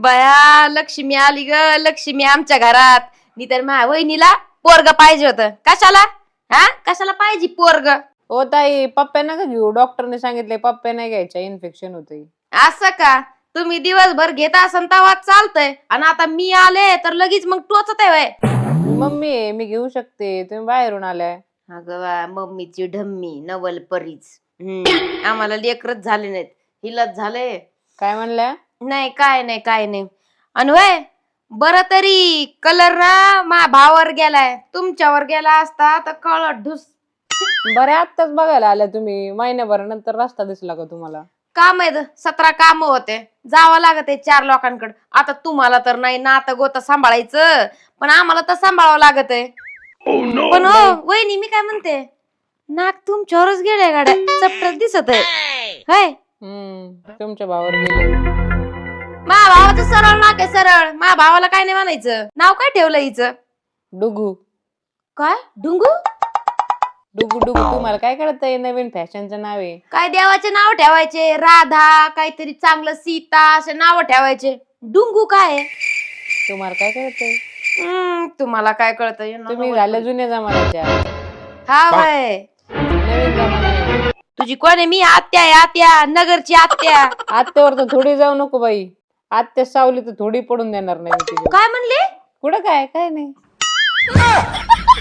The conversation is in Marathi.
बया लक्ष्मी आली ग लक्ष्मी आमच्या घरात. मी तर माझ्या वहिनीला पोरग पाहिजे होतं. कशाला? हा? कशाला पाहिजे पोरग? ओ ताई पप्प्या नका घेऊ. डॉक्टरने सांगितले पप्प्या नाही घ्यायच्या इन्फेक्शन होते असं का? तुम्ही दिवसभर घेत असन तेव्हा चालतंय. आणि आता मी आले तर लगेच मग टोचत आहे वय. मम्मी आहे मी घेऊ शकते. तुम्ही बाहेरून आलाय. अगं वा मम्मीची ढम्मी नवल परीच हम्म, आम्हाला लेकरच झाले नाहीत. हिलाच झाले काय म्हणल्या? नाही काय नाही काय नाही. आणि वय बर तरी कलर ना मा भावावर गेलाय. तुमच्यावर गेला असता तर कळ ढुस बरे आत्ताच बघायला आल्या तुम्ही. महिन्याभर नंतर रस्ता दिसला का तुम्हाला? काम आहेत सतरा काम होते. जावं लागत आहे चार लोकांकडे. आता तुम्हाला तर नाही नातं गोत सांभाळायचं पण आम्हाला तर सांभाळावं लागत आहे. पण हो वहिनी मी काय म्हणते? नाक तुमच्यावरच गेले गाड्या. चपटच दिसत आहे. काय हम्म तुमच्या भावावर गेले मा भावाचं सरळ नाक आहे सरळ. मा भावाला काय नाही म्हणायचं. नाव काय ठेवलं हिचं? डुगू. काय? डुंगू? डुगू डुगू तुम्हाला काय कळतंय? नवीन फॅशनचं नाव आहे. काय देवाचे नाव ठेवायचे? राधा काहीतरी चांगलं सीता असे नाव ठेवायचे. डुंगू काय? आहे? तुम्हाला काय कळतंय? हम्म, तुम्हाला काय कळतं तुम्ही झाल्या जुन्या जमान्याच्या हा बाय नवीन. तुझी कोण आहे? मी आत्या आहे आत्या. नगरची आत्या. आत्यावर तर थोडी जाऊ नको बाई. आत्या सावली तर थोडी पडून देणार नाही मी तुझ्यावर. काय म्हणले? कुठं काय? काय नाही.